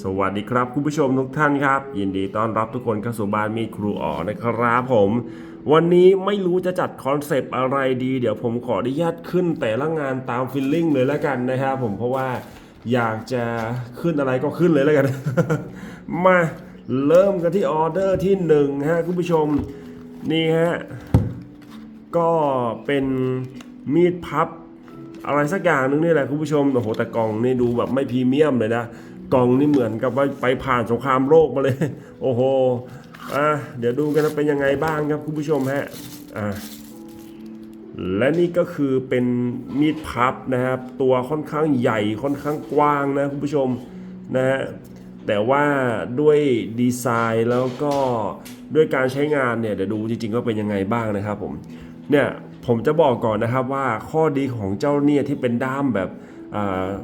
สวัสดีครับคุณผู้ชมทุกท่านครับ ยินดีต้อนรับทุกคนเข้าสู่บ้านมีดครูอ๋อนะครับผม วันนี้ไม่รู้จะจัดคอนเซปต์อะไรดี เดี๋ยวผมขออนุญาตขึ้นแต่ละงานตามฟิลลิ่งเลยแล้วกันนะครับผมเพราะว่าอยากจะขึ้นอะไรก็ขึ้นเลยแล้วกัน มาเริ่มกันที่ออเดอร์ที่หนึ่งฮะคุณผู้ชมนี่ฮะก็เป็นมีดพับอะไรสักอย่างนึงนี่แหละคุณผู้ชมโอ้โหแต่กล่องนี่ดูแบบไม่พรีเมียมเลยนะ กล่องนี่เหมือนกับว่าไปผ่านสงครามโลกมาเลย โอ้โหอะเดี๋ยวดูกันเป็นยังไงบ้างครับคุณผู้ชมฮะอะและนี่ก็คือเป็นมีดพับนะครับ ตัวค่อนข้างใหญ่ค่อนข้างกว้างนะคุณผู้ชมนะฮะแต่ว่าด้วยดีไซน์แล้วก็ด้วยการใช้งานเนี่ยเดี๋ยวดูจริงๆก็เป็นยังไงบ้างนะครับผมเนี่ยผมจะบอกก่อนนะครับว่าข้อดีของเจ้าเนี่ยที่เป็นด้ามแบบ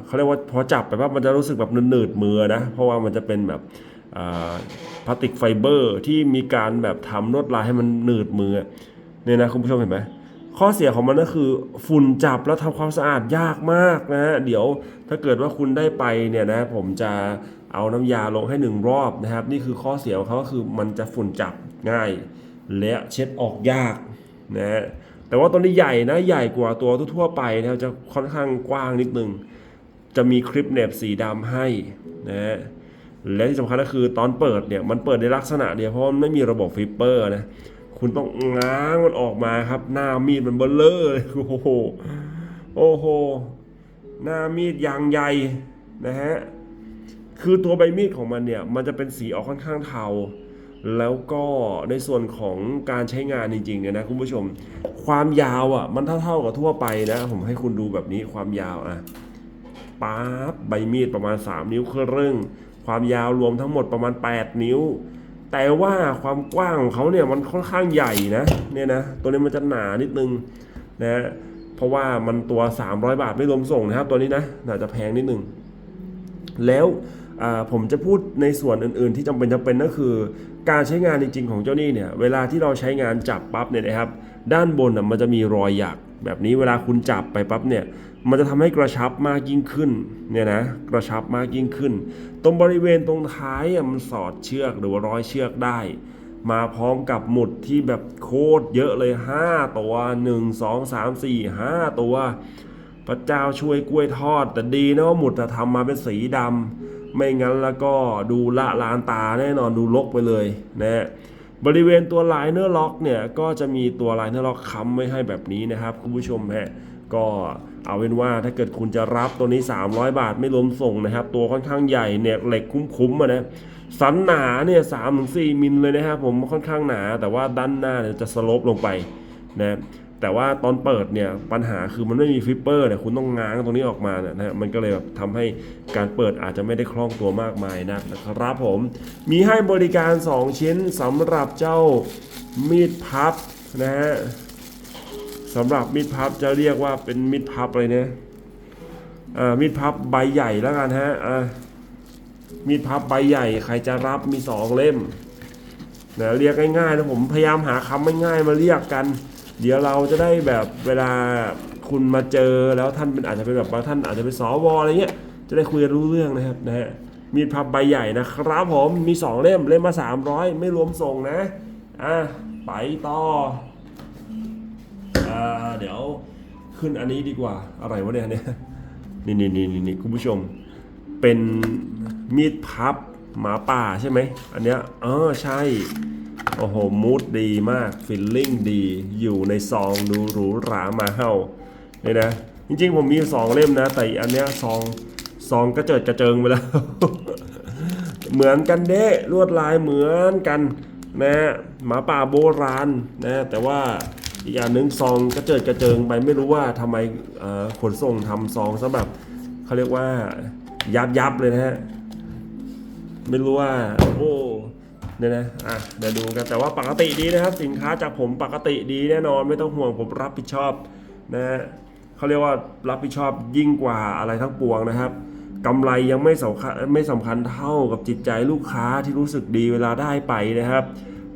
เขาเรียกว่าพอจับไปว่ามันจะรู้สึกแบบหนืดๆมือนะ เพราะว่ามันจะเป็นแบบพลาสติกไฟเบอร์ที่มีการแบบทำลวดลายให้มันหนืดมือเนี่ยนะคุณผู้ชมเห็นไหมข้อเสียของมันก็คือฝุ่นจับแล้วทำความสะอาดยากมากนะฮะเดี๋ยวถ้าเกิดว่าคุณได้ไปเนี่ยนะผมจะเอาน้ำยาลงให้หนึ่งรอบนะครับ นี่คือข้อเสียของเขาก็คือมันจะฝุ่นจับง่าย และเช็ดออกยากนะฮะ แต่ว่าตัวนี้ใหญ่นะใหญ่กว่าตัวทั่วไปนะครับจะค่อนข้างกว้างนิดนึง จะมีคลิปเหน็บสีดำให้นะฮะและที่สำคัญก็คือตอนเปิดเนี่ยมันเปิดในลักษณะเดียวเพราะมันไม่มีระบบฟิปเปอร์นะคุณต้องง้างมันออกมาครับ หน้ามีดมันเบลเลอร์เลยโอ้โหโอ้โหหน้ามีดยางใหญ่นะฮะคือตัวใบมีดของมันเนี่ยมันจะเป็นสีออกค่อนข้างเทา แล้วก็ในส่วนของการใช้งานจริงๆเนี่ยนะคุณผู้ชม ความยาวอะมันเท่าๆกับทั่วไปนะ ผมให้คุณดูแบบนี้ความยาวอะป๊าบใบมีดประมาณ 3 นิ้วครึ่งความยาวรวมทั้งหมดประมาณ 8 นิ้ว แต่ว่าความกว้างของเขาเนี่ยมันค่อนข้างใหญ่นะเนี่ยนะตัวนี้มันจะหนานิดนึงนะเพราะว่ามันตัว 300 บาทไม่รวมส่งนะครับตัวนี้นะน่าจะแพงนิดนึงแล้ว ผมจะพูดในส่วนอื่นๆ ที่จำเป็นจำเป็นก็คือ การใช้งานจริงๆของเจ้านี่เนี่ยเวลาที่เราใช้งานจับปั๊บเนี่ยนะครับ ด้านบนน่ะมันจะมีรอยหยักแบบนี้เวลาคุณจับไปปั๊บเนี่ยมันจะทำให้กระชับมากยิ่งขึ้นเนี่ยนะกระชับมากยิ่งขึ้น ตรงบริเวณตรงท้ายมันสอดเชือกหรือว่าร้อยเชือกได้ มาพร้อมกับหมุดที่แบบโคตรเยอะเลย 5 ตัว 1 2 3 4 5 ตัวพระเจ้าช่วยกล้วยทอด แต่ดีนะว่าหมุดจะทำมาเป็นสีดำ ไม่งั้นแล้วก็ดูละลานตาแน่นอนดูลกไปเลยนะฮะบริเวณตัวลายเนอร์ล็อกเนี่ยก็จะมีตัวลายเนอร์ล็อกค้ำไว้ให้แบบนี้นะครับคุณผู้ชมฮะก็เอาเป็นว่าถ้าเกิดคุณจะรับตัวนี้ 300 บาทไม่รวมส่งนะครับ ตัวค่อนข้างใหญ่เนี่ยเหล็กคุ้มๆอะนะสันหนาเนี่ยสามถึงสี่มิลเลยนะครับผมค่อนข้างหนา แต่ว่าด้านหน้าเนี่ยจะสโลปลงไปนะ แต่ว่าตอนเปิดเนี่ยปัญหาคือมันไม่มีฟิปเปอร์เนี่ยคุณต้องง้างตรงนี้ออกมาเนี่ยนะฮะมันก็เลยแบบทำให้การเปิดอาจจะไม่ได้คล่องตัวมากมายนักนะครับผมมีให้บริการ 2 ชิ้นสำหรับเจ้ามีดพับนะฮะสำหรับมีดพับจะเรียกว่าเป็นมีดพับเลยเนี่ยอ่ามีดพับใบใหญ่แล้วกันฮะอ่ามีดพับใบใหญ่ ใครจะรับมี 2 เล่มนะเรียกง่ายๆนะผมพยายามหาคำง่ายๆมาเรียกกัน เดี๋ยวเราจะได้แบบเวลาคุณมาเจอแล้วท่านเป็นอาจจะเป็นแบบบางท่านอาจจะเป็นสวอะไรเงี้ยจะได้คุยรู้เรื่องนะครับนะฮะมีพับใบใหญ่นะครับผมมี 2 เล่มเล่มมา 300 ไม่รวมส่งนะอะไปต่ออ่าเดี๋ยวขึ้นอันนี้ดีกว่าอะไรวะเนี่ยเนี่ยนี่นี่นี่นี่คุณผู้ชม เป็นมีดพับหมาป่าใช่ไหมอันเนี้ยเออใช่ โอ้โห มูดดีมาก ฟิลลิ่งดี อยู่ในซองดูหรูหรามาเห่าเนี่ยนะ จริงๆ ผมมีสองเล่มนะ แต่อันเนี้ยซองซองกระเจิดกระเจิงไปแล้ว เหมือนกันเด้ลวดลายเหมือนกันนะหมาป่าโบราณนะแต่ว่าอีกอย่างหนึ่งซองกระเจิดกระเจิงไปไม่รู้ว่าทำไมขนส่งทำซองซะแบบเขาเรียกว่ายับยับเลยนะฮะ ไม่รู้ว่า โอ้ เนี่ยนะอะเดี๋ยวดูกันแต่ว่าปกติดีนะครับ สินค้าจากผมปกติดีแน่นอนไม่ต้องห่วงผมรับผิดชอบนะฮะเขาเรียกว่ารับผิดชอบยิ่งกว่าอะไรทั้งปวงนะครับกำไรยังไม่สำคัญไม่สำคัญเท่ากับจิตใจลูกค้าที่รู้สึกดีเวลาได้ไปนะครับ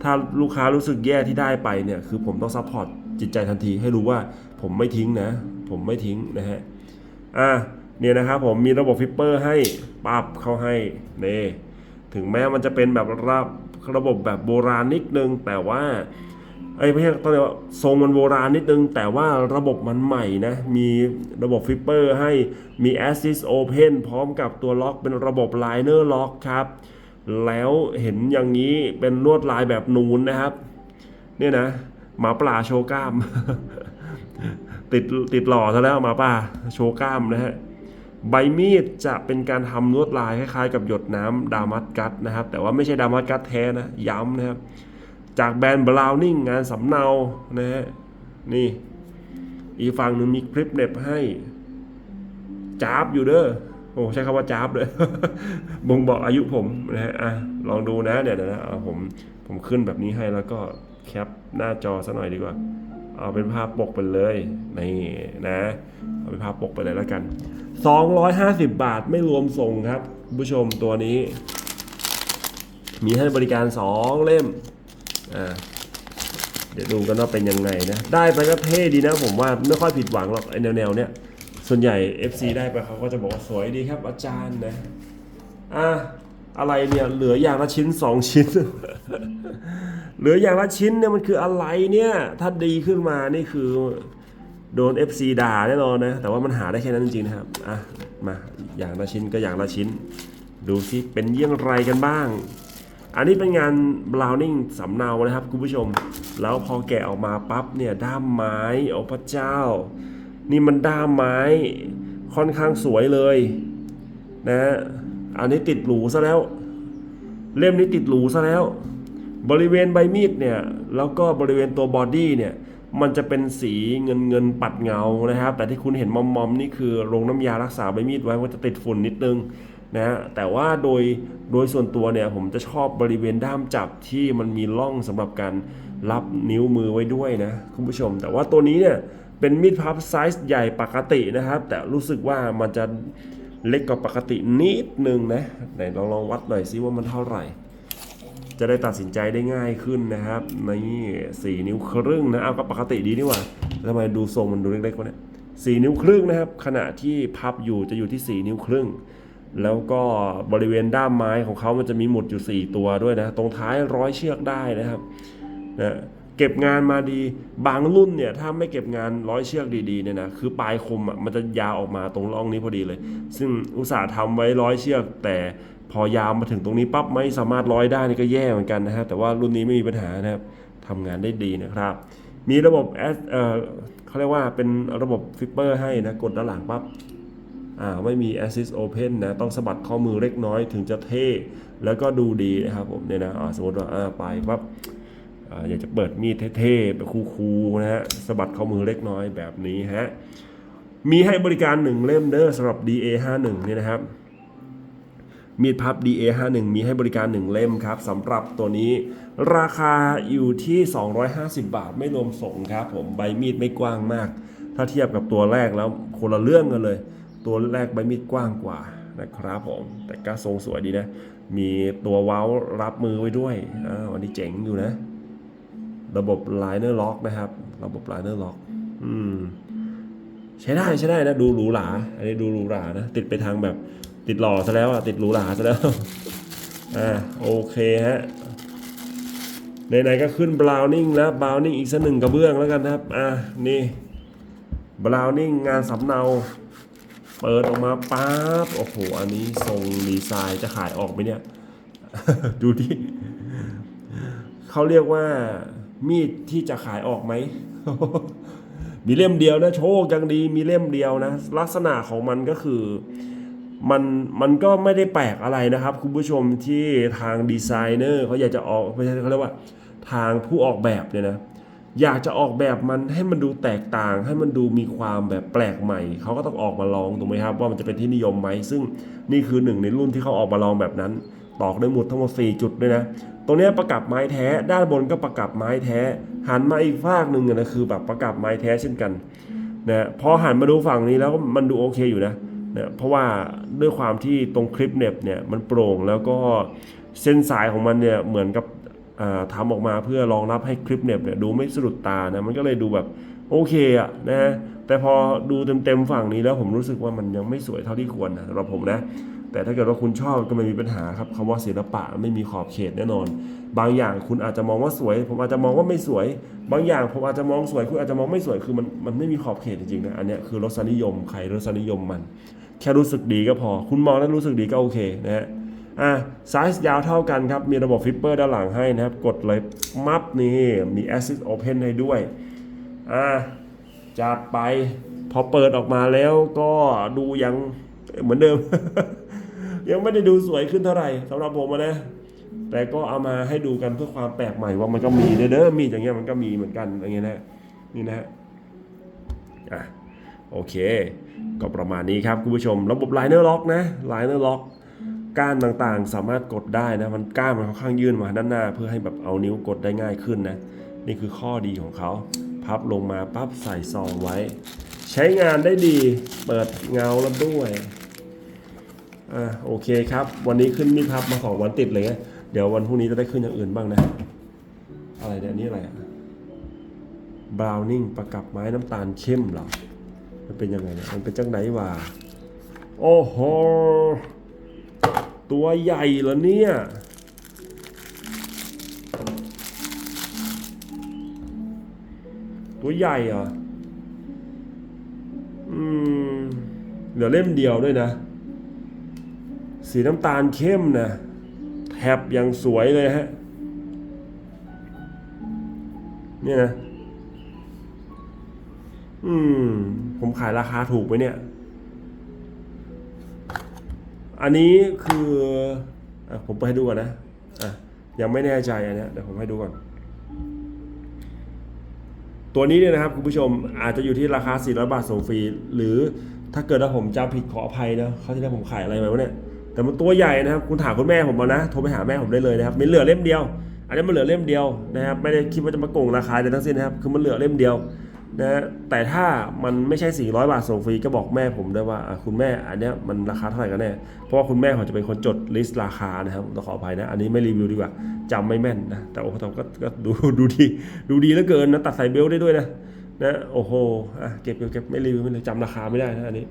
ถ้าลูกค้ารู้สึกแย่ที่ได้ไปเนี่ยคือผมต้องซัพพอร์ตจิตใจทันทีให้รู้ว่าผมไม่ทิ้งนะ ผมไม่ทิ้งนะฮะอะเนี่ยนะครับผมมีระบบฟิปเปอร์ให้ปรับเข้าให้เนี่ถึงแม้มันจะเป็นแบบระ ระบบแบบโบราณนิดนึง แต่ว่าไอ้ยไม่ใช่ต้องเรียกว่าทรงมันโบราณนิดนึง แต่ว่าระบบมันใหม่นะ มีระบบฟิปเปอร์ให้มี Assist Open พร้อมกับตัวล็อกเป็นระบบ Liner Lock ครับ แล้วเห็นอย่างนี้เป็นลวดลายแบบนูนนะครับ เนี่ยนะ หมาป่าโชว์กล้าม ติดติดหล่อซะแล้วหมาป่าโชว์กล้ามนะฮะ ใบมีดจะเป็นการทำลวดลายคล้ายๆกับหยดน้ำดามัสกัสนะครับ แต่ว่าไม่ใช่ดามัสกัสแท้นะย้ำนะครับ จากแบรนด์บราวนิ่งงานสำเนานะฮะนี่อีฝั่งหนึ่งมีคลิปเน็บให้จ้าบอยู่เด้อโอ้ใช้คำว่าจ้าบเลยบ่งบอกอายุผมนะฮะอะลองดูนะเดี๋ยวนะเอาผมผมขึ้นแบบนี้ให้แล้วก็แคปหน้าจอซะหน่อยดีกว่า เอาเป็นภาพปกไปเลยนี่นะ เอาเป็นภาพปกไปเลยแล้วกัน 250 บาทไม่รวมส่งครับคุณผู้ชมตัวนี้ มีให้บริการ 2 เล่มอ่าเดี๋ยวดูกันว่าเป็นยังไงนะ ได้ไปก็เท่ดีนะผมว่าไม่ค่อยผิดหวังหรอกไอแนวๆเนี้ยส่วนใหญ่ FC ได้ไปเขาก็จะบอกว่าสวยดีครับอาจารย์นะอะอะไรเนี่ยเหลืออย่างละชิ้น 2 ชิ้น เหลืออย่างละชิ้นเนี่ยมันคืออะไรเนี่ย ถ้าดีขึ้นมานี่คือ โดน FC ด่าแน่นอนนะ แต่ว่ามันหาได้แค่นั้นจริงๆนะครับ อะ มา อย่างละชิ้นก็อย่างละชิ้น ดูซิเป็นเยี่ยงไรกันบ้าง อันนี้เป็นงานบราวนิ่งสำเนานะครับคุณผู้ชม แล้วพอแกะออกมาปั๊บเนี่ยด้ามไม้โอ้พระเจ้า นี่มันด้ามไม้ค่อนข้างสวยเลยนะอันนี้ติดหรูซะแล้ว เล่มนี้ติดหรูซะแล้ว บริเวณใบมีดเนี่ย แล้วก็บริเวณตัวบอดี้เนี่ย มันจะเป็นสีเงินเงินปัดเงานะครับ แต่ที่คุณเห็นมอมมอมนี่คือลงน้ำยารักษาใบมีดไว้ว่าจะติดฝุ่นนิดนึงนะฮะแต่ว่าโดยโดยส่วนตัวเนี่ยผมจะชอบบริเวณด้ามจับที่มันมีร่องสำหรับการรับนิ้วมือไว้ด้วยนะคุณผู้ชม แต่ว่าตัวนี้เนี่ยเป็นมีดพับไซส์ใหญ่ปกตินะครับ แต่รู้สึกว่ามันจะเล็กกว่าปกตินิดนึงนะไหนลองลองวัดหน่อยซิว่ามันเท่าไหร่ จะได้ตัดสินใจได้ง่ายขึ้นนะครับนี่สี่นิ้วครึ่งนะเอาก็ปกติดีนี่หว่าทำไมดูทรงมันดูเล็กๆวะเนี่ยสี่นิ้วครึ่งนะครับ ขณะที่พับอยู่จะอยู่ที่สี่นิ้วครึ่ง แล้วก็บริเวณด้ามไม้ของเขามันจะมีหมุดอยู่ 4 ตัวด้วยนะ ตรงท้ายร้อยเชือกได้นะครับนะเก็บงานมาดีบางรุ่นเนี่ยถ้าไม่เก็บงานร้อยเชือกดีๆเนี่ยนะคือปลายคมอะมันจะยาวออกมาตรงร่องนี้พอดีเลย ซึ่งอุตสาห์ทำไว้ร้อยเชือกแต่ พอยาวมาถึงตรงนี้ปั๊บไม่สามารถร้อยได้นี่ก็แย่เหมือนกันนะฮะแต่ว่ารุ่นนี้ไม่มีปัญหานะครับทำงานได้ดีนะครับ มีระบบแอสเออเขาเรียกว่าเป็นระบบฟิปเปอร์ให้นะ กดด้านหลังปั๊บอ่าไม่มี Assist Open นะ ต้องสะบัดข้อมือเล็กน้อยถึงจะเท่ แล้วก็ดูดีนะครับผมเนี่ยนะอ่าสมมติว่าอ่าไปปั๊บอ่าอยากจะเปิดมีดเท่ๆแบบคูลๆนะฮะสะบัดข้อมือเล็กน้อยแบบนี้ฮะมีให้บริการ 1 เล่มเด้อสำหรับ DA51 เนี่ยนะครับ มีดพับ DA51 มีให้บริการ 1 เล่มครับสำหรับตัวนี้ ราคาอยู่ที่ 250 บาทไม่รวมส่งครับผมใบมีดไม่กว้างมาก ถ้าเทียบกับตัวแรกแล้วคนละเรื่องกันเลย ตัวแรกใบมีดกว้างกว่านะครับผม แต่ก็ทรงสวยดีนะ มีตัวเว้ารับมือไว้ด้วยอ่าวันนี้เจ๋งอยู่นะ ระบบ liner lock นะครับ ระบบ liner lock อืมใช้ได้ใช้ได้นะ ดูหรูหราอันนี้ดูหรูหรานะ ติดไปทางแบบ ติดหล่อซะแล้วอะติดหรูหราซะแล้วอ่าโอเคฮะไหนๆก็ขึ้นบราวนิ่งแล้วบราวนิ่งอีกสักหนึ่งกระเบื้องแล้วกันนะครับอ่านี่บราวนิ่งงานสำเนา เปิดออกมาปั๊บโอ้โหอันนี้ทรงดีไซน์จะขายออกไหมเนี่ย ดูดิเขาเรียกว่ามีดที่จะขายออกไหม มีเล่มเดียวนะ โชคยังดีมีเล่มเดียวนะ ลักษณะของมันก็คือ มันมันก็ไม่ได้แปลกอะไรนะครับ คุณผู้ชมที่ทางดีไซเนอร์เขาอยากจะออกไม่ใช่เขาเรียกว่าทางผู้ออกแบบเนี่ยนะอยากจะออกแบบมันให้มันดูแตกต่าง ให้มันดูมีความแบบแปลกใหม่ เขาก็ต้องออกมาลองถูกไหมครับ ว่ามันจะเป็นที่นิยมไหม ซึ่งนี่คือหนึ่งในรุ่นที่เขาออกมาลองแบบนั้น ตอกด้วยหมุดทั้งหมด4จุดด้วยนะ ตรงนี้ประกับไม้แท้ ด้านบนก็ประกับไม้แท้ หันมาอีกฝากหนึ่งนะคือแบบประกับไม้แท้เช่นกันนะพอหันมาดูฝั่งนี้แล้วมันดูโอเคอยู่นะ เนี่ยเพราะว่าด้วยความที่ตรงคลิปเน็บเนี่ยมันโปร่งแล้วก็เส้นสายของมันเนี่ยเหมือนกับทำออกมาเพื่อรองรับให้คลิปเน็บเนี่ยดูไม่สะดุดตานะมันก็เลยดูแบบโอเคอะนะแต่พอดูเต็มๆฝั่งนี้แล้วผมรู้สึกว่ามันยังไม่สวยเท่าที่ควรนะสำหรับผมนะ แต่ถ้าเกิดว่าคุณชอบก็ไม่มีปัญหาครับคำว่าศิลปะไม่มีขอบเขตแน่นอน บางอย่างคุณอาจจะมองว่าสวย ผมอาจจะมองว่าไม่สวย บางอย่างผมอาจจะมองสวย คุณอาจจะมองไม่สวยคือมันมันไม่มีขอบเขตจริงๆนะอันเนี้ยคือรสนิยมใครรสนิยมมัน แค่รู้สึกดีก็พอ คุณมองแล้วรู้สึกดีก็โอเคนะฮะอะไซส์ยาวเท่ากันครับ มีระบบฟิปเปอร์ด้านหลังให้นะครับ กดเลยมับนี่มี Assist Open ให้ด้วยอะจัดไปพอเปิดออกมาแล้วก็ดูยังเหมือนเดิม ยังไม่ได้ดูสวยขึ้นเท่าไหร่สำหรับผมนะ แต่ก็เอามาให้ดูกันเพื่อความแปลกใหม่ว่ามันก็มีเด้อมีอย่างเงี้ยมันก็มีเหมือนกันอย่างเงี้ยนะนี่นะฮะอะโอเค ก็ประมาณนี้ครับคุณผู้ชม ระบบ Liner Lock นะ Liner Lock ก้านต่างๆ สามารถกดได้นะมันก้านมันค่อนข้างยื่นมาด้านหน้า เพื่อให้แบบเอานิ้วกดได้ง่ายขึ้นนะนี่คือข้อดีของเขาพับลงมาปั๊บใส่ซองไว้ ใช้งานได้ดีเปิดเงาแล้วด้วย อ่าโอเคครับ วันนี้ขึ้นมีดพับมาสองวันติดเลยเดี๋ยววันพรุ่งนี้จะได้ขึ้นอย่างอื่นบ้างนะ อะไรเนี่ยนี่อะไรอะบราวนิ่งประกับไม้น้ำตาลเข้มเหรอ มันเป็นยังไงเนี่ยมันเป็นจังไหนวะโอ้โห ตัวใหญ่เหรอเนี่ยตัวใหญ่เหรอ อืม เหลือเล่มเดียวด้วยนะ สีน้ำตาลเข้มนะแถบยังสวยเลยฮะเนี่ยนะอืม ผมขายราคาถูกไหมเนี่ย อันนี้คืออะผมไปให้ดูก่อนนะอะยังไม่แน่ใจอันเนี้ยเดี๋ยวผมให้ดูก่อน ตัวนี้เนี่ยนะครับคุณผู้ชมอาจจะอยู่ที่ราคา 400 บาทส่งฟรี หรือถ้าเกิดว่าผมจำผิดขออภัยนะเขาจะได้ผมขายอะไรไปวะเนี่ย แต่มันตัวใหญ่นะครับ คุณถามคุณแม่ผมมานะ โทรไปหาแม่ผมได้เลยนะครับ มันเหลือเล่มเดียว อันนี้มันเหลือเล่มเดียวนะครับ ไม่ได้คิดว่าจะมาโกงราคาเลยทั้งสิ้นนะครับ คือมันเหลือเล่มเดียวนะแต่ถ้ามันไม่ใช่ 400 บาทส่งฟรีก็บอกแม่ผมได้ว่าคุณแม่อันเนี้ยมันราคาเท่าไหร่กันแน่ เพราะว่าคุณแม่ผมจะเป็นคนจดลิสต์ราคานะครับต้องขออภัยนะ อันนี้ไม่รีวิวดีกว่าจำไม่แม่นนะ แต่โอ้โหก็ดูดูดี ดูดีเหลือเกินนะ ตัดใส่เบลต์ได้ด้วยนะ นะโอ้โหอะเก็บเก็บเก็บไม่รีวิวไม่เลยจำราคาไม่ได้นะอันนี้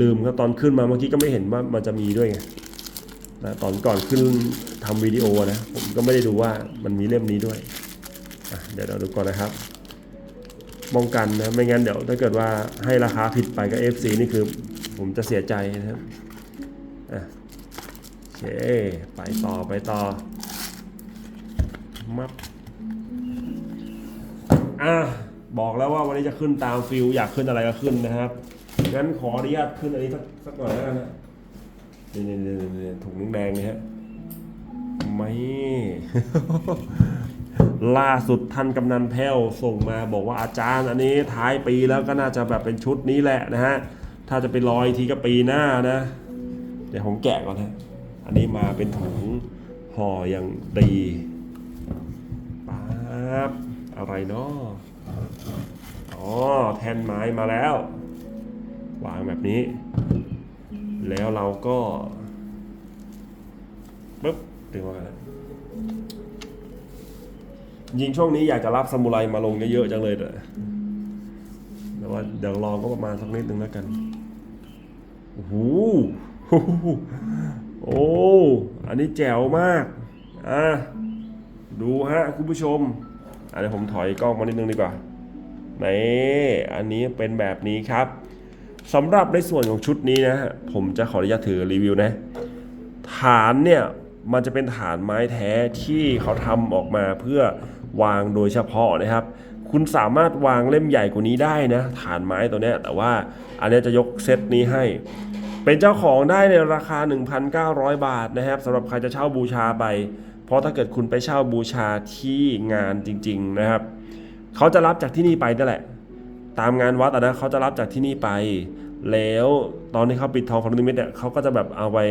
ลืมครับตอนขึ้นมาเมื่อกี้ก็ไม่เห็นว่ามันจะมีด้วยไงนะตอนก่อนขึ้นทำวิดีโอนะ ผมก็ไม่ได้ดูว่ามันมีเล่มนี้ด้วยอะเดี๋ยวเราดูก่อนนะครับป้องกันนะไม่งั้นเดี๋ยวถ้าเกิดว่าให้ราคาผิดไปกับ FC นี่คือผมจะเสียใจนะครับอะโอเคไปต่อไปต่อมับอะ บอกแล้วว่าวันนี้จะขึ้นตามฟิลอยากขึ้นอะไรก็ขึ้นนะครับ งั้นขออนุญาตขึ้นอันนี้สักสักหน่อยแล้วกันนะนี่นี่นี่นี่ถุงแดงนี่ฮะไม่ ล่าสุดท่านกำนันแพ้วส่งมาบอกว่าอาจารย์ อันนี้ท้ายปีแล้วก็น่าจะแบบเป็นชุดนี้แหละนะฮะ ถ้าจะไปลอยทีก็ปีหน้านะ เดี๋ยวผมแกะก่อนฮะ อันนี้มาเป็นถุงห่ออย่างดีปั๊บ อะไรเนาะอ๋อแท่นไม้มาแล้ว วางแบบนี้ แล้วเราก็ปึ๊บดึงมากันแล้วยิงช่วงนี้อยากจะรับซามูไรมาลงเยอะๆจังเลยแต่แต่ว่าเดี๋ยวรอก็ประมาณสักนิดนึงแล้วกันโอ้โหโอ้ อันนี้แจ๋วมาก อะ ดูฮะ คุณผู้ชม อะเดี๋ยวผมถอยกล้องมานิดนึงดีกว่านี่อันนี้เป็นแบบนี้ครับสำหรับในส่วนของชุดนี้นะผมจะขออนุญาตถือรีวิวนะ ฐานเนี่ยมันจะเป็นฐานไม้แท้ที่เขาทำออกมาเพื่อวางโดยเฉพาะนะครับ คุณสามารถวางเล่มใหญ่กว่านี้ได้นะ ฐานไม้ตัวนี้แต่ว่าอันนี้จะยกเซตนี้ให้ เป็นเจ้าของได้ในราคา 1,900 บาทนะครับสำหรับใครจะเช่าบูชาไป เพราะถ้าเกิดคุณไปเช่าบูชาที่งานจริง ๆนะครับ เขาจะรับจากที่นี่ไปนั่นแหละ ตามงานวัดอะนะเขาจะรับจากที่นี่ไป แล้วตอนที่เขาปิดทองฝังลูกนิมิตเนี่ยเขาก็จะแบบเอาไว้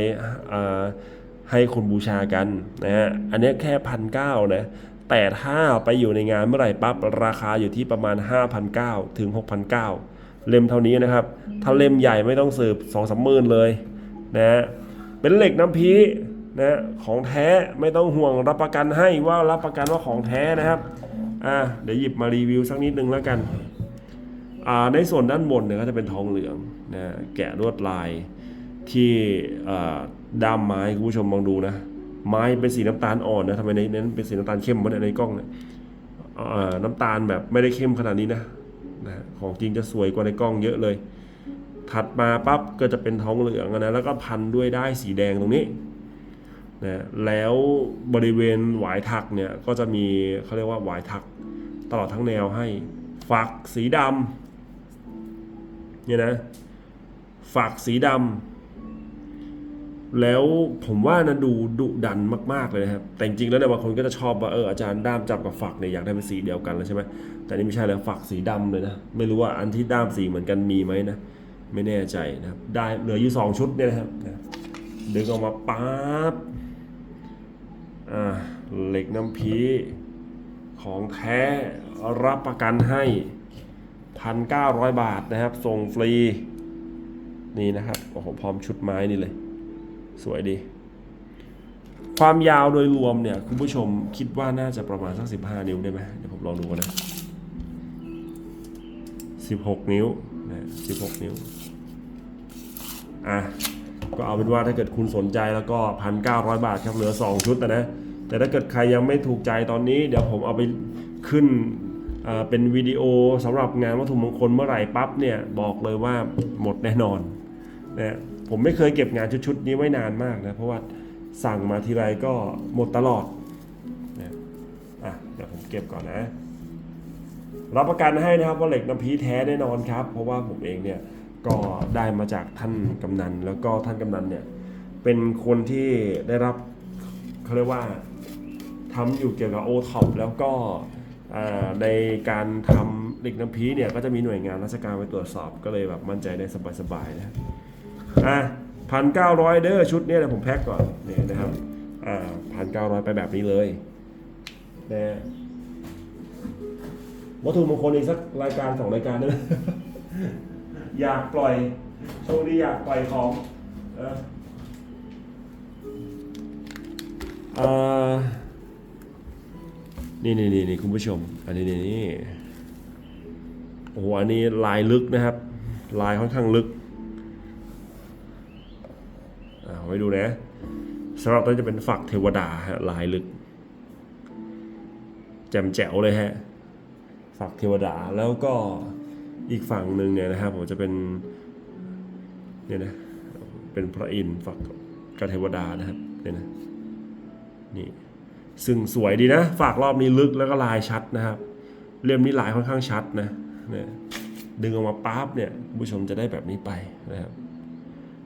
อ่าให้คนบูชากันนะฮะอันนี้แค่พันเก้านะแต่ถ้าไปอยู่ในงานเมื่อไหร่ปั๊บราคาอยู่ที่ประมาณ 5,900 ถึง 6,900 เล่มเท่านี้นะครับ ถ้าเล่มใหญ่ไม่ต้องสืบ2 3สามหมื่นเลยนะฮะเป็นเหล็กน้ำพี นะของแท้ไม่ต้องห่วงรับประกันให้ว่ารับประกันว่าของแท้นะครับอะเดี๋ยวหยิบมารีวิวสักนิดนึงแล้วกันอ่าในส่วนด้านบนเนี่ยก็จะเป็นทองเหลืองนะแกะลวดลายที่อ่าด้ามไม้คุณผู้ชมมองดูนะไม้เป็นสีน้ำตาลอ่อนนะทำไมในนั้นเป็นสีน้ำตาลเข้มวะเนี่ยในกล้องเนี่ยอ่าน้ำตาลแบบไม่ได้เข้มขนาดนี้นะนะของจริงจะสวยกว่าในกล้องเยอะเลย ถัดมาปั๊บก็จะเป็นทองเหลืองนะแล้วก็พันด้วยได้ายสีแดงตรงนี้ นะแล้วบริเวณหวายถักเนี่ยก็จะมีเขาเรียกว่าหวายถักตลอดทั้งแนวให้ฝักสีดำเนี่ยนะฝักสีดำแล้วผมว่านะดูดุดันมาก ๆ เลยนะครับ แต่จริงๆแล้วเนี่ยบางคนก็จะชอบว่าเอออาจารย์ด้ามจับกับฝักเนี่ยอยากได้เป็นสีเดียวกันเลยใช่ไหมแต่นี่ไม่ใช่แล้วฝักสีดำเลยนะ ไม่รู้ว่าอันที่ด้ามสีเหมือนกันมีไหมนะไม่แน่ใจนะครับได้เหลืออยู่สองชุดเนี่ยนะครับดึงออกมาปั๊บ เหล็กน้ำพีของแท้รับประกันให้พันเก้าร้อยบาทนะครับ ส่งฟรี นี่นะครับ โอ้โห พร้อมชุดไม้นี่เลย สวยดี ความยาวโดยรวมเนี่ย คุณผู้ชมคิดว่าน่าจะประมาณสักสิบห้านิ้วได้ไหมเดี๋ยวผมลองดูกันนะสิบหกนิ้วนะสิบหกนิ้ว อะ ก็เอาเป็นว่าถ้าเกิดคุณสนใจแล้วก็พันเก้าร้อยบาทครับ เหลือ2ชุดนะนะ แต่ถ้าเกิดใครยังไม่ถูกใจตอนนี้ เดี๋ยวผมเอาไปขึ้นเป็นวิดีโอสำหรับงานวัตถุมงคลเมื่อไหร่ปั๊บเนี่ยบอกเลยว่าหมดแน่นอนนะผมไม่เคยเก็บงานชุดๆนี้ไว้นานมากนะเพราะว่าสั่งมาทีไรก็หมดตลอดนะอะเดี๋ยวผมเก็บก่อนนะ รับประกันให้นะครับว่าเหล็กน้ำพีแท้แน่นอนครับ เพราะว่าผมเองเนี่ยก็ได้มาจากท่านกำนัน แล้วก็ท่านกำนันเนี่ยเป็นคนที่ได้รับเขาเรียกว่า ทำอยู่เกี่ยวกับโอท็อปแล้วก็ในการทำเหล็กน้ำพีเนี่ยก็จะมีหน่วยงานราชการไปตรวจสอบก็เลยแบบมั่นใจได้สบายๆนะอะพันเก้าร้อยเด้อชุดเนี้เดี๋ยวผมแพ็คก่อนเนี่ยนะครับอ่าพันเก้าร้อยไปแบบนี้เลยนะวัตถุมงคลอีกสักรายการสองรายการได้ไหมอยากปล่อยช่วงนี้อยากปล่อยของเออเอ่อ นี่นี่นี่นี่คุณผู้ชม อันนี้นี่นี่โอ้โหอันนี้ลายลึกนะครับ ลายค่อนข้างลึกอ่าไว้ดูนะสำหรับตัวนี้จะเป็นฝักเทวดาฮะลายลึกแจ่มแจ๋วเลยฮะฝักเทวดาแล้วก็อีกฝั่งหนึ่งเนี่ยนะครับผมจะเป็นเนี่ยนะเป็นพระอินทร์ฝักกับเทวดานะครับเนี่ยนะนี่ ซึ่งสวยดีนะ ฝากรอบนี้ลึกแล้วก็ลายชัดนะครับ เล่มนี้ลายค่อนข้างชัดนะเนี่ยดึงออกมาปั๊บเนี่ยผู้ชมจะได้แบบนี้ไปนะครับ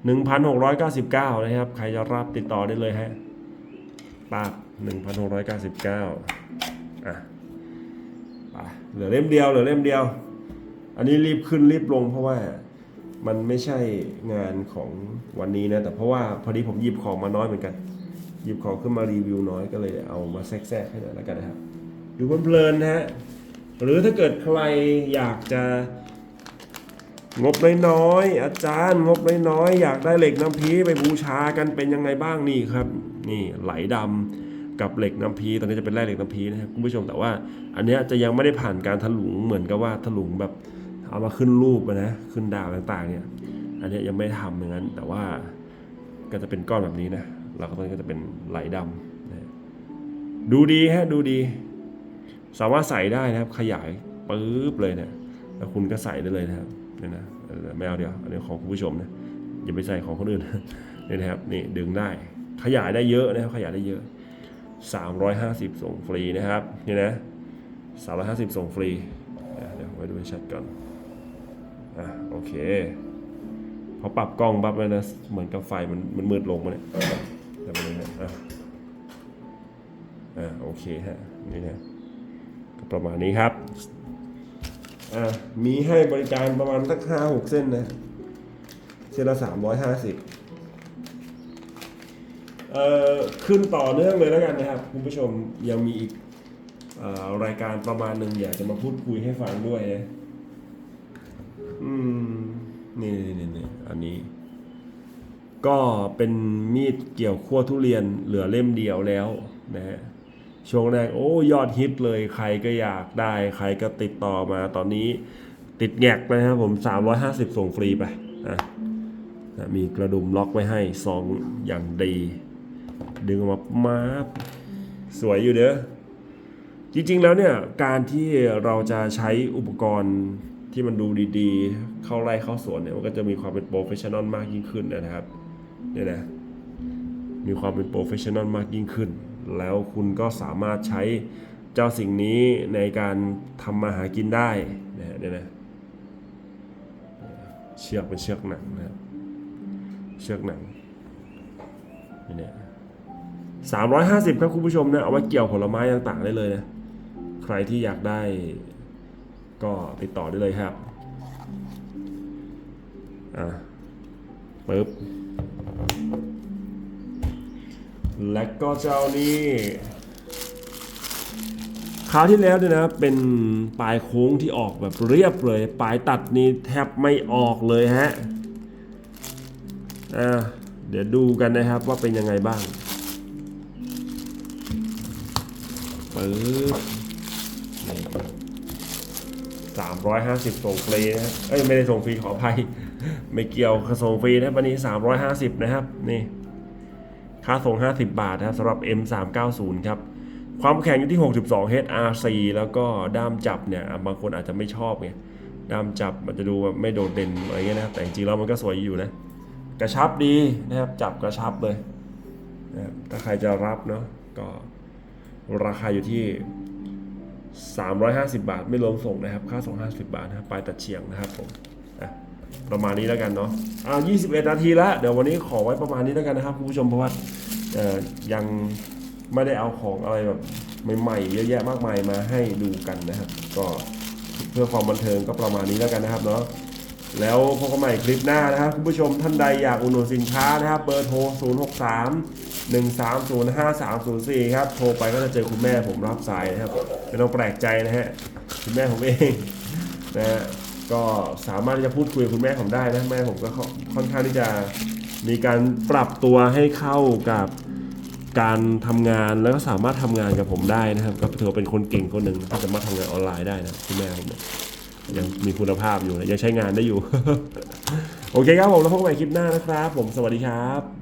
หนึ่งพันหกร้อยเก้าสิบเก้านะครับ ใครจะรับติดต่อได้เลยฮะปั๊บหนึ่งพันหกร้อยเก้าสิบเก้าอะปเหลือเล่มเดียวเหลือเล่มเดียว อันนี้รีบขึ้นรีบลงเพราะว่ามันไม่ใช่งานของวันนี้นะ แต่เพราะว่าพอดีผมหยิบของมาน้อยเหมือนกัน หยิบของขึ้นมารีวิวน้อยก็เลยเอามาแทรกๆให้หน่อยแล้วกันนะครับดูเพลินๆนะฮะหรือถ้าเกิดใครอยากจะงบน้อยๆอาจารย์งบน้อยๆอยากได้เหล็กน้ำพีไปบูชากันเป็นยังไงบ้างนี่ครับ นี่ไหลดำกับเหล็กน้ำพีตอนนี้จะเป็นแร่เหล็กน้ำพีนะครับคุณผู้ชมแต่ว่า อันนี้จะยังไม่ได้ผ่านการถลุงเหมือนกับว่าถลุงแบบเอามาขึ้นรูปนะขึ้นดาวต่างๆเนี่ยอันนี้ยังไม่ทำอย่างนั้นแต่ว่าก็จะเป็นก้อนแบบนี้นะ แล้วก็ตรงนี้ก็จะเป็นไหลดำนะดูดีฮะดูดี สามารถใส่ได้นะครับ ขยายปึ๊บเลยเนี่ยแล้วคุณก็ใส่ได้เลยนะครับเนี่ยนะไม่เอาเดี๋ยวอันนี้ของคุณผู้ชมนะอย่าไปใส่ของคนอื่นนี่นะครับนี่ดึงได้ขยายได้เยอะนะครับขยายได้เยอะ 350 ส่งฟรีนะครับนี่นะ350 ส่งฟรีเดี๋ยวไว้ดูให้ชัดก่อนอะโอเคพอปรับกล้องปั๊บแล้วนะเหมือนกับไฟมันมันมืดลงมาเนี่ย เดี๋ยวมาดูนะอะอะโอเคฮะนี่นะประมาณนี้ครับอะมีให้บริการประมาณสักห้าหกเส้นนะเส้นละสามร้อยห้าสิบเอ่อขึ้นต่อเนื่องเลยแล้วกันนะครับ คุณผู้ชมยังมีอีกอรายการประมาณหนึ่งอยากจะมาพูดคุยให้ฟังด้วยนะอืมนี่นี่นี่อันนี้ ก็เป็นมีดเกี่ยวขั้วทุเรียนเหลือเล่มเดียวแล้วนะฮะช่วงแรกโอ้ยอดฮิตเลยใครก็อยากได้ ใครก็ติดต่อมาตอนนี้ติดแงกนะครับผม 350 ส่งฟรีไปอะนะมีกระดุมล็อกไว้ให้สองอย่างดี ดึงออกมามาสวยอยู่เด้อจริงๆแล้วเนี่ย การที่เราจะใช้อุปกรณ์ที่มันดูดีๆ เข้าไร่เข้าสวนเนี่ย มันก็จะมีความเป็นโปรเฟชชั่นอลมากยิ่งขึ้นนะครับ เนี่ยนะมีความเป็นโปรเฟชชั่นอลมากยิ่งขึ้น แล้วคุณก็สามารถใช้เจ้าสิ่งนี้ในการทำมาหากินได้นะเนี่ยนะเชือกเป็นเชือกหนังนะครับเชือกหนังเนี่ยสามร้อยห้าสิบครับคุณผู้ชมนะเอาไว้เกี่ยวผลไม้ต่างๆได้เลยนะ ใครที่อยากได้ก็ติดต่อได้เลยครับ อะปึ๊บ และก็เจ้านี้คราวที่แล้วเนี่ยนะเป็นปลายโค้งที่ออกแบบเรียบเลย ปลายตัดนี่แทบไม่ออกเลยฮะอ่าเดี๋ยวดูกันนะครับว่าเป็นยังไงบ้างปึ๊บสามร้อยห้าสิบส่งฟรีนะเอ้ยไม่ได้ส่งฟรีขออภัย ไม่เกี่ยวส่งฟรีนะบวันนี้สามร้อยห้าสิบนะครับนี่ ค่าส่ง 50 บาทนะครับสำหรับ M390 ครับความแข็งอยู่ที่ 62 HRC แล้วก็ด้ามจับเนี่ยบางคนอาจจะไม่ชอบไงด้ามจับมันจะดูแบบไม่โดดเด่นอะไรเงี้ยนะครับแต่จริงๆแล้วมันก็สวยอยู่นะกระชับดีนะครับจับกระชับเลยนะถ้าใครจะรับเนาะก็ราคาอยู่ที่ 350 บาทไม่รวมส่งนะครับ ค่าส่ง50 บาทนะครับปลายตัดเฉียงนะครับผม ประมาณนี้แล้วกันเนาะอ่า21 นาทีแล้ว เดี๋ยววันนี้ขอไว้ประมาณนี้แล้วกันนะครับคุณผู้ชมเพราะว่าเอ่อยังไม่ได้เอาของอะไรแบบใหม่ๆเยอะแยะมากมายมาให้ดูกันนะครับ ก็เพื่อความบันเทิงก็ประมาณนี้แล้วกันนะครับเนาะแล้วพบกันใหม่คลิปหน้านะครับคุณผู้ชมท่านใดอยากอุดหนุนสินค้านะครับเบอร์โทร 0 6 3 1 3 0 5 3 0 4 ครับ โทรไปก็จะเจอคุณแม่ผมรับสายนะครับไม่ต้องแปลกใจนะฮะคุณแม่ผมเองนะฮะ ก็สามารถที่จะพูดคุยกับคุณแม่ผมได้นะแม่ผมก็ค่อนข้างที่จะมีการปรับตัวให้เข้ากับการทำงานแล้วก็สามารถทำงานกับผมได้นะครับ ก็ถือว่าเป็นคนเก่งคนหนึ่งที่สามารถทำงานออนไลน์ได้นะคุณแม่ผมยยังมีคุณภาพอยู่นะยังใช้งานได้อยู่ โอเคครับผมแล้วพบกันใหม่คลิปหน้านะครับ ผมสวัสดีครับ